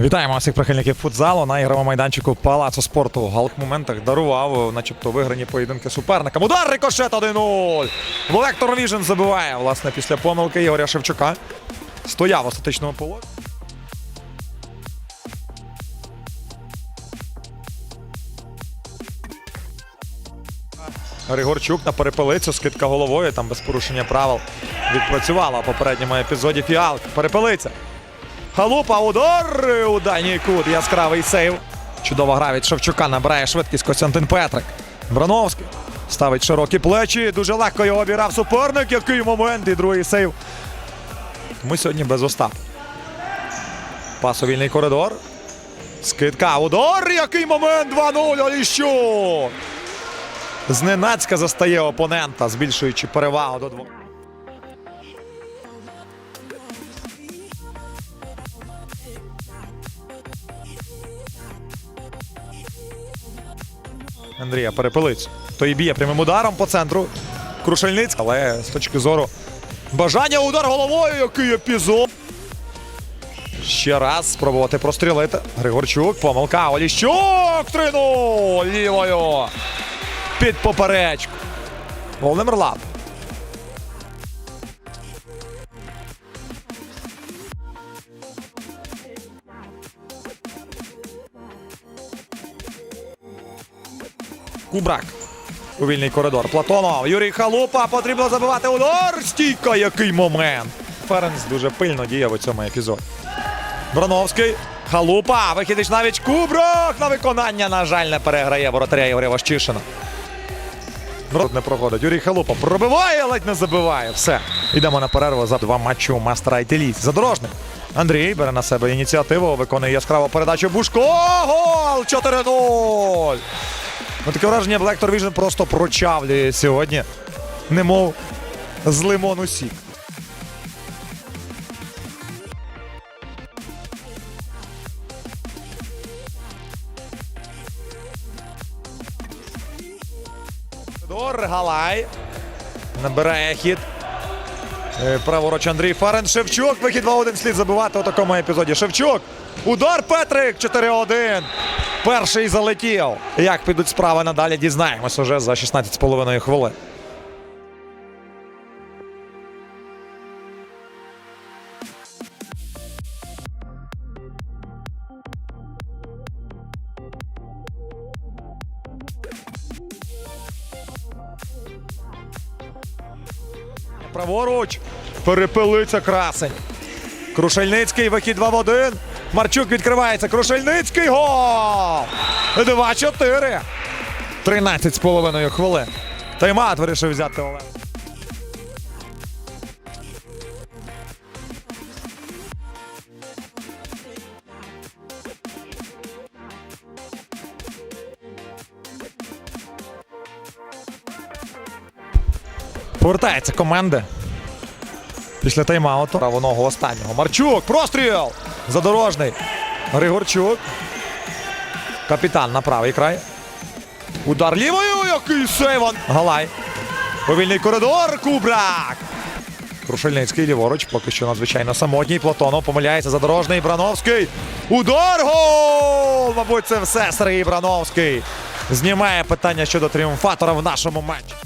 Вітаємо всіх прихильників футзалу на ігровому майданчику Палацу спорту. В галок моментах дарував, начебто, виграні поєдинки суперникам. Удар рикошет 1-0. Вектор Віжен забиває, власне, після помилки Ігоря Шевчука. Стояв в остаточному полі. Григорчук на перепелицю, скидка головою, там без порушення правил відпрацювала в попередньому епізоді фіалка. Перепелиця. Халупа, удар у дальній кут. Яскравий сейв. Чудова гра від Шевчука. Набирає швидкість Костянтин Петрик. Брановський ставить широкі плечі. Дуже легко його обірав суперник. Який момент. І другий сейв. Ми сьогодні без Остап. Пасовільний коридор. Скидка. Удар. Який момент. 2-0. Оліщук. Зненацька застає опонента, збільшуючи перевагу до двох. Андрія перепилицю. Той б'є прямим ударом по центру. Крушельниць, Але з точки зору бажання удар головою. Який епізод. Ще раз спробувати прострілити. Григорчук, помилка. Оліщук 3-0 лівою. Під поперечку. Володимир Лап. Кубрак. У вільний коридор. Платонов. Юрій Халупа. Потрібно забивати удар. Стійка, який момент. Ференс дуже пильно діяв у цьому епізоді. Брановський. Халупа. Вихідич навіть Кубрак на виконання. На жаль, не переграє воротаря Ігоря Ващишина. Тут не проходить. Юрій Халупа пробиває, ледь не забиває. Все. Йдемо на перерву за два матчі у мастера Айтеліс. Задорожник. Андрій бере на себе ініціативу, виконує яскраву передачу Бушко. Гол! 4-0! Ну, таке враження, Black Vision просто прочавлює сьогодні. Немов з лимону сік. Дор Галай. Набирає хід. Е, Праворуч Андрій Фарен. Шевчук. Вихід 2-1 слід забивати у такому епізоді. Шевчук. Удар Петрик. 4-1. Перший залетів. Як підуть справи надалі, дізнаємось уже за 16,5 хвилин. Праворуч. Перепилиться красень. Крушельницький. Вихід 2 в 1. Марчук відкривається. Крушельницький. Гол! 2-4. 13 з половиною хвилин. Таймат вирішив взяти Олег. Повертається команда. Після тайм-ауту. Праву ногу останнього. Марчук. Простріл! Задорожний. Григорчук. Капітан на правий край. Удар лівою. Який сейвон. Галай. Повільний коридор. Кубрак. Крушельницький ліворуч. Поки що надзвичайно самотній. Платонов помиляється. Задорожний. Брановський. Удар. Гол! Мабуть, це все Сергій Брановський. Знімає питання щодо тріумфатора в нашому матчі.